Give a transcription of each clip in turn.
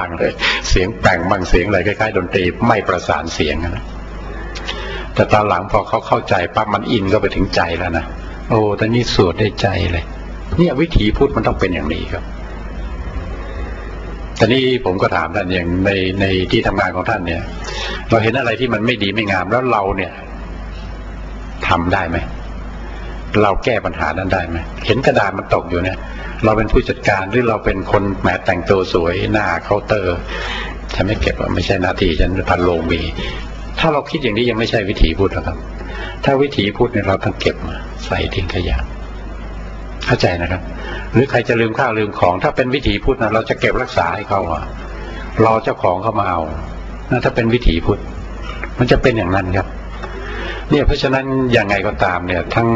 างเลย เสียงแปลงบางเสียงอะไรคล้ายๆดนตรีไม่ประสานเสียงนะแต่ตอนหลังพอเขาเข้าใจปั๊บมันอินก็ไปถึงใจแล้วนะโอ้ต่นี่สวดได้ใจเลย เนี่ยวิถีพุทธมันต้องเป็นอย่างนี้ครับต่นี่ผมก็ถามท่านอย่างในในที่ทำงานของท่านเนี่ย เราเห็นอะไรที่มันไม่ดีไม่งามแล้วเราเนี่ยทำได้ไหม เราแก้ปัญหานั้นได้ไหมเห็นกระดาษมันตกอยู่เนี่ย เราเป็นผู้จัดการหรือเราเป็นคนแหมแต่งตัวสวยหน้าเคาน์เตอร์ฉันไม่เก็บไม่ใช่นาทีฉันพันโลงมีถ้าเราคิดอย่างนี้ยังไม่ใช่วิถีพุทธหรอกครับ ถ้าวิถีพุทธเนี่ยเราต้องเก็บมาใส่ทิ้งขยะเข้าใจนะครับ หรือใครจะลืมข้าวลืมของ ถ้าเป็นวิถีพุทธนะเราจะเก็บรักษาให้เขาอะรอเจ้าของเขามาเอานะถ้าเป็นวิถีพุทธมันจะเป็นอย่างนั้นครับ เนี่ยเพราะฉะนั้นยังไงก็ตามเนี่ย ทั้ง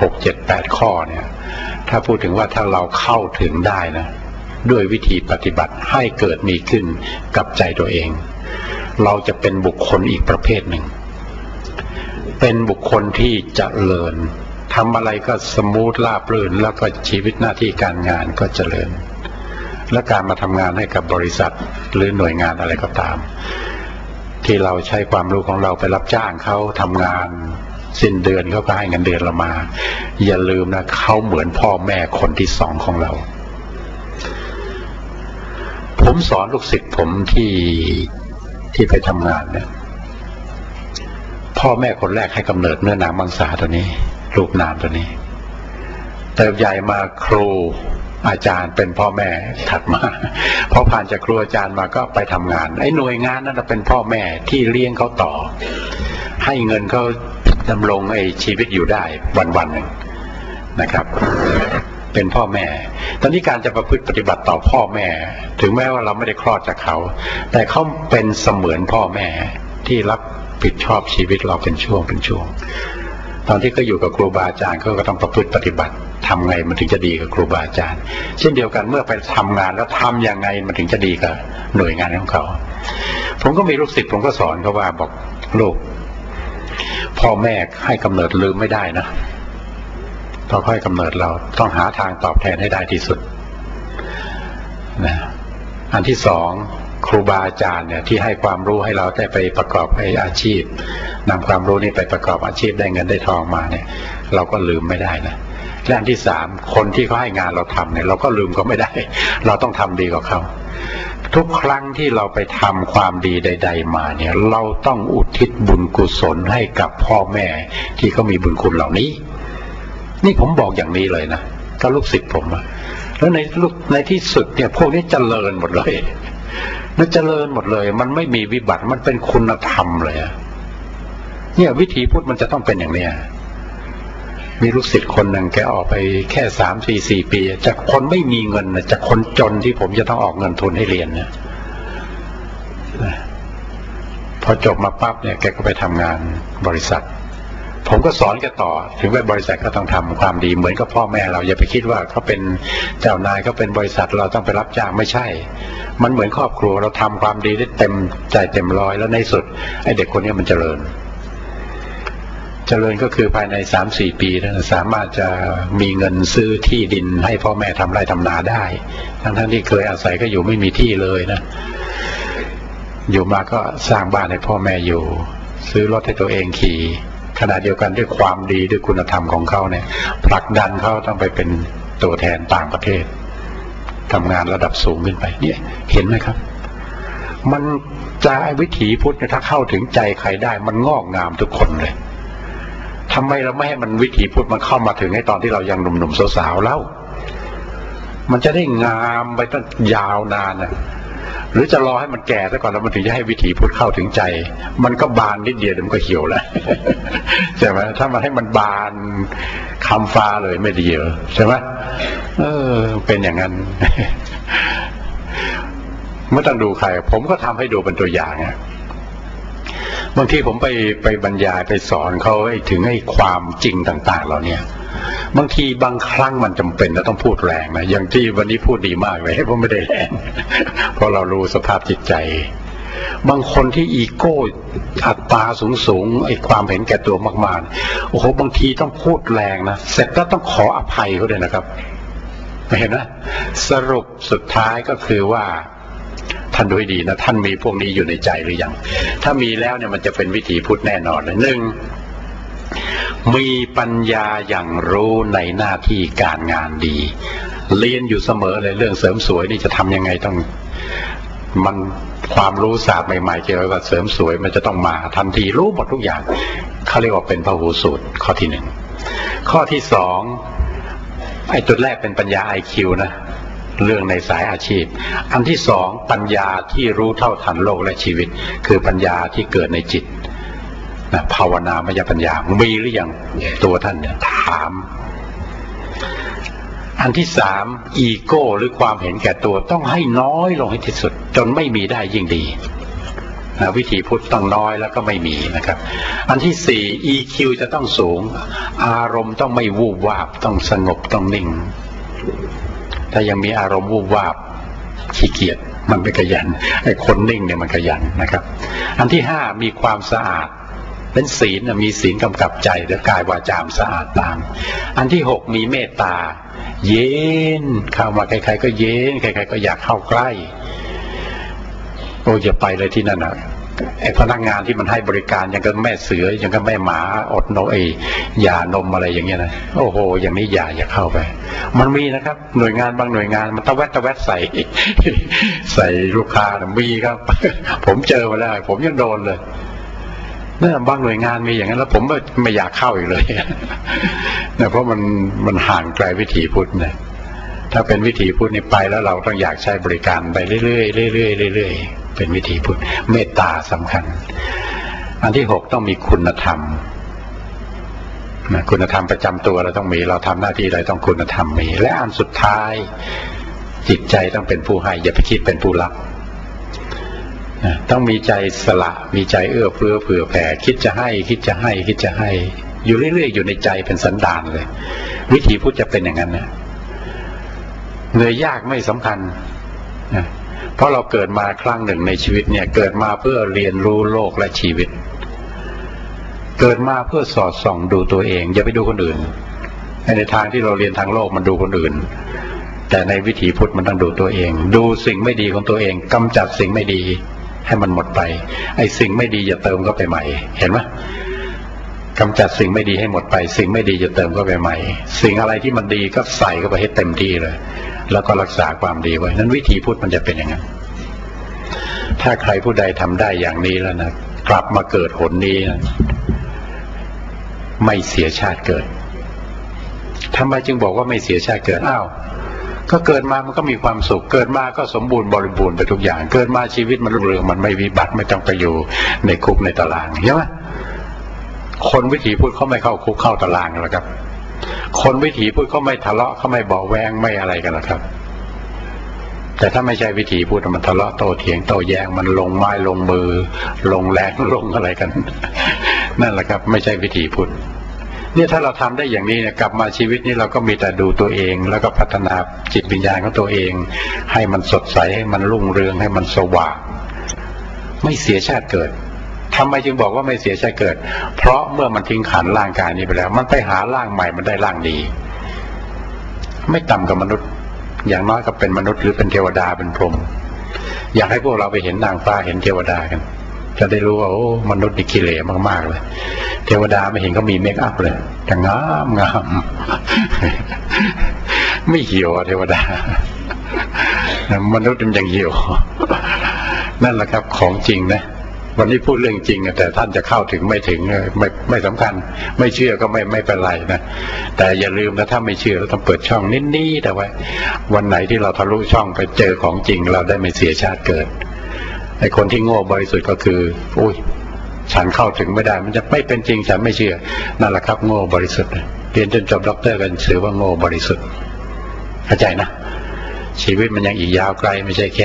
หกเจ็ดแปดข้อเนี่ย ถ้าพูดถึงว่าถ้าเราเข้าถึงได้นะด้วยวิธีปฏิบัติให้เกิดมีขึ้นกับใจตัวเอง เราจะเป็นบุคคลอีกประเภทหนึ่ง เป็นบุคคลที่จเจริญทำอะไรก็สมูทราบรื่น แล้วก็ชีวิตหน้าที่การงานก็เจริญ และการมาทำงานให้กับบริษัทหรือหน่วยงานอะไรก็ตาม ที่เราใช้ความรู้ของเราไปรับจ้างเขาทำงาน สิ้นเดือนเขาก็ให้เงินเดือนเรามา อย่าลืมนะเขาเหมือนพ่อแม่คนที่สองของเรา ผมสอนลูกศิษย์ผมที่ที่ไปทำงานเนี่ยพ่อแม่คนแรกให้กำเนิดเนื้อหนังมังสาตัวนี้ รูปนามตัวนี้ แต่ใหญ่มาครูอาจารย์เป็นพ่อแม่ถัดมาพอผ่านจากครูอาจารย์มาก็ไปทำงานไอ้หน่วยงานนั้นเป็นพ่อแม่ที่เลี้ยงเขาต่อ ให้เงินเขา ดำรงไอ้ชีวิตอยู่ได้วันวันหนึ่งนะครับ เป็นพ่อแม่ ตอนนี้การจะประพฤติปฏิบัติต่อพ่อแม่ ถึงแม้ว่าเราไม่ได้คลอดจากเขา แต่เขาเป็นเสมือนพ่อแม่ที่รับผิดชอบชีวิตเราเป็นช่วงเป็นช่วง ตอนที่เขาอยู่กับครูบาอาจารย์เขาก็ต้องประพฤติปฏิบัติทำไงมันถึงจะดีกับครูบาอาจารย์ เช่นเดียวกันเมื่อไปทำงานแล้วทำยังไงมันถึงจะดีกับหน่วยงานของเขา ผมก็มีลูกศิษย์ผมก็สอนเขาว่าบอกลูก พ่อแม่ให้กำเนิดลืมไม่ได้นะพอค่อยกำเนิดเราต้องหาทางตอบแทนให้ได้ที่สุดนะอันที่สองครูบาอาจารย์เนี่ยที่ให้ความรู้ให้เราได้ไปประกอบให้อาชีพนำความรู้นี้ไปประกอบอาชีพได้เงินได้ทองมาเนี่ย เราก็ลืมไม่ได้นะและอันที่สามคนที่เขาให้งานเราทำเนี่ย เราก็ลืมเขาไม่ได้ เราต้องทำดีกว่าเขา ทุกครั้งที่เราไปทำความดีใด ๆ มาเนี่ย เราต้องอุทิศบุญกุศลให้กับพ่อแม่ที่เขามีบุญคุณเหล่านี้ นี่ผมบอกอย่างนี้เลยนะก็ลูกศิษย์ผมอะแล้วในลูกในที่สุดเนี่ย พวกนี้เจริญหมดเลยมันเจริญหมดเลย มันไม่มีวิบัติมันเป็นคุณธรรมเลยเนี่ยวิธีพุทธมันจะต้องเป็นอย่างเนี้ย มีลูกศิษย์คนหนึ่งแกออกไปแค่สามสี่สี่ปี จากคนไม่มีเงินจากคนจนที่ผมจะต้องออกเงินทุนให้เรียนเนี่ยพอจบมาปั๊บเนี่ยแกก็ไปทำงานบริษัท ผมก็สอนแกต่อ ถึงว่าบริษัทก็ต้องทำความดีเหมือนกับพ่อแม่เราอย่าไปคิดว่าเขาเป็นเจ้านายเขาเป็นบริษัทเราต้องไปรับจ้างไม่ใช่ มันเหมือนครอบครัวเราทำความดีได้เต็มใจเต็มร้อยแล้วในสุดไอ้เด็กคนนี้มันเจริญ เจริญก็คือภายในสามสี่ปีนะสามารถจะมีเงินซื้อที่ดินให้พ่อแม่ทำไร่ทำนาได้ ทั้งทั้งที่เคยอาศัยก็อยู่ไม่มีที่เลยนะ อยู่มาก็สร้างบ้านให้พ่อแม่อยู่ ซื้อรถให้ตัวเองขี่ขณะเดียวกันด้วยความดีด้วยคุณธรรมของเขาเนี่ยผลักดันเขาต้องไปเป็นตัวแทนต่างประเทศทำงานระดับสูงขึ้นไป เนี่ยเห็นไหมครับมันจะวิถีพุทธถ้าเข้าถึงใจใครได้ มันงอกงามทุกคนเลย ทำไมเราไม่ให้มันวิถีพุทธมันเข้ามาถึงในตอนที่เรายังหนุ่มๆสาวๆเล่ามันจะได้งามไปตั้งยาวนานนะหรือจะรอให้มันแก่ซะก่อนแล้วมันถึงจะให้วิถีพุทธเข้าถึงใจ มันก็บานนิดเดียวเดี๋ยวมันก็เหี่ยวแล้วใช่ไหมถ้ามันให้มันบานคำฟ้าเลยไม่ดีเหรอใช่ไหมเออ เป็นอย่างนั้นไม่ต้องดูใคร ผมก็ทำให้ดูเป็นตัวอย่างอะ บางทีผมไปไปบรรยายไปสอนเขาให้ถึงให้ความจริงต่าง ๆ เราเนี่ย บางทีบางครั้งมันจำเป็นแล้วต้องพูดแรงนะอย่างที่วันนี้พูดดีมากเลยเพราะไม่ได้แรงเพราะเรารู้สภาพจิตใจ บางคนที่อีโก้อัตราสูงสูงๆไอ้ความเห็นแก่ตัวมากๆโอ้โหบางทีต้องพูดแรงนะเสร็จก็ต้องขออภัยเขาด้วยนะครับเห็นไหมสรุปสุดท้ายก็คือว่า ท่านดูให้ดีนะท่านมีพวกนี้อยู่ในใจหรือยัง ถ้ามีแล้วเนี่ยมันจะเป็นวิถีพุทธแน่นอนเลยหนึ่งมีปัญญาอย่างรู้ในหน้าที่การงานดี เรียนอยู่เสมอเลยเรื่องเสริมสวยนี่จะทำยังไงต้องมันความรู้ศาสตร์ใหม่ๆเกี่ยวกับเสริมสวยมันจะต้องมาทันทีรู้หมดทุกอย่างเขาเรียกว่าเป็นพหูสูตรข้อที่หนึ่งข้อที่สองไอ้จุดแรกเป็นปัญญาไอคิวนะ เรื่องในสายอาชีพ อันที่สองปัญญาที่รู้เท่าทันโลกและชีวิต คือปัญญาที่เกิดในจิตนะภาวนามยปัญญา มีหรือยังตัวท่านเนี่ยถาม อันที่สามอีโก้หรือความเห็นแก่ตัวต้องให้น้อยลงให้ที่สุด จนไม่มีได้ยิ่งดีนะวิธีพุทธต้องน้อยแล้วก็ไม่มีนะครับ อันที่สี่ EQ จะต้องสูง อารมณ์ต้องไม่วูบวาบ ต้องสงบต้องนิ่ง ถ้ายังมีอารมณ์วูบวาบขี้เกียจมันไม่ขยันไอ้คนนิ่งเนี่ยมันขยันนะครับ อันที่ห้ามีความสะอาด เป็นศีลมีศีลกำกับใจและกายวาจามสะอาดตาม อันที่หกมีเมตตา เย็นเข้ามาใครๆก็เย็นใครๆก็อยากเข้าใกล้โอ้อย่าไปเลยที่นั่นนะ พนักงานที่มันให้บริการอย่างกับแม่เสืออย่างกับแม่หมาอดนมเอยยานมอะไรอย่างเงี้ยนะโอ้โห อย่างนี้อย่าอย่าเข้าไป มันมีนะครับ หน่วยงานบางหน่วยงานมันตะแวดตะแวดใส่ ใส่ลูกค้านะมีครับ ผมเจอมาแล้วผมยังโดนเลยเนี่ยบางหน่วยงานมีอย่างนั้นแล้ว ผมไม่ไม่อยากเข้าอีกเลยเนี่ยเพราะมันมันห่างไกลวิถีพุทธเนี่ยถ้าเป็นวิถีพุทธนี่ไปแล้วเราต้องอยากใช้บริการไปเรื่อยๆเรื่อยๆเรื่อยๆ เป็นวิถีพุทธเมตตาสำคัญ อันที่หกต้องมีคุณธรรมนะคุณธรรมประจำตัวเราต้องมี เราทำหน้าที่อะไรต้องคุณธรรมมี และอันสุดท้าย จิตใจต้องเป็นผู้ให้ อย่าไปคิดเป็นผู้รับนะต้องมีใจสละ มีใจเอื้อเฟื้อเผื่อแผ่ คิดจะให้ คิดจะให้ คิดจะให้ อยู่เรื่อยๆ อยู่ในใจเป็นสันดานเลย วิถีพุทธจะเป็นอย่างนั้นนะเหนื่อยยากไม่สำคัญนะ เพราะเราเกิดมาครั้งหนึ่งในชีวิตเนี่ยเกิดมาเพื่อเรียนรู้โลกและชีวิต เกิดมาเพื่อสอดส่องดูตัวเอง อย่าไปดูคนอื่น ในทางที่เราเรียนทางโลกมันดูคนอื่น แต่ในวิถีพุทธมันต้องดูตัวเอง ดูสิ่งไม่ดีของตัวเองกำจัดสิ่งไม่ดีให้มันหมดไป ไอ้สิ่งไม่ดีอย่าเติมเข้าไปใหม่ เห็นไหมกำจัดสิ่งไม่ดีให้หมดไป สิ่งไม่ดีจะเติมเข้าไปใหม่ สิ่งอะไรที่มันดีก็ใส่เข้าไปให้เต็มที่เลย แล้วก็รักษาความดีไว้นั้นวิธีพูดมันจะเป็นอย่างนั้นถ้าใครผู้ใดทำได้อย่างนี้แล้วนะกลับมาเกิดหนนี้นะไม่เสียชาติเกิดทำไมจึงบอกว่าไม่เสียชาติเกิดอ้าวก็เกิดมามันก็มีความสุข เกิดมาก็สมบูรณ์บริบูรณ์ไปทุกอย่าง เกิดมาชีวิตมันรุ่งเรืองมันไม่วิบัติไม่ต้องไปอยู่ในคุกในตารางใช่ไหมคนวิถีพูดเขาไม่เข้าคุกเข้าตารางกันหรอกครับ คนวิถีพูดเขาไม่ทะเลาะเขาไม่เบาแวงไม่อะไรกันหรอกครับ แต่ถ้าไม่ใช่วิถีพูดมันทะเลาะโตเถียงโตแย้งมันลงไม้ลงมือ ลงแรงลงอะไรกัน นั่นแหละครับ ไม่ใช่วิถีพูดเนี่ยถ้าเราทำได้อย่างนี้เนี่ยกลับมาชีวิตนี้เราก็มีแต่ดูตัวเอง แล้วก็พัฒนาจิตวิญญาณของตัวเอง ให้มันสดใสให้มันรุ่งเรืองให้มันสว่างไม่เสียชาติเกิด ทำไมจึงบอกว่าไม่เสียชาติเกิด เพราะเมื่อมันทิ้งขันร่างกายนี้ไปแล้ว มันไปหาร่างใหม่มันได้ร่างดี ไม่ต่ำกับมนุษย์ อย่างน้อยก็เป็นมนุษย์หรือเป็นเทวดาเป็นพรหมอยากให้พวกเราไปเห็นนางฟ้าเห็นเทวดากัน จะได้รู้ว่าโอ้มนุษย์นี่กิเลสมากๆเลย เทวดาไม่เห็นเขามีเมคอัพเลยแต่งามงามไม่เหี่ยวเทวดามนุษย์มันยังเหี่ยวนั่นแหละครับของจริงนะ วันนี้พูดเรื่องจริงแต่ท่านจะเข้าถึงไม่ถึงไม่ไม่สำคัญ ไม่เชื่อก็ไม่ไม่เป็นไรนะแต่อย่าลืมนะถ้าไม่เชื่อเราต้องเปิดช่องนิดนี้แต่ว่าวันไหนที่เราทะลุช่องไปเจอของจริง เราได้ไม่เสียชาติเกิดไอคนที่โง่บริสุทธิ์ก็คืออุ้ยฉันเข้าถึงไม่ได้ มันจะไม่เป็นจริงฉันไม่เชื่อนั่นแหละครับโง่บริสุทธิ์เรียนจนจบด็อกเตอร์กันถือว่าโง่บริสุทธิ์เข้าใจนะชีวิตมันยังอีกยาวไกลไม่ใช่แค่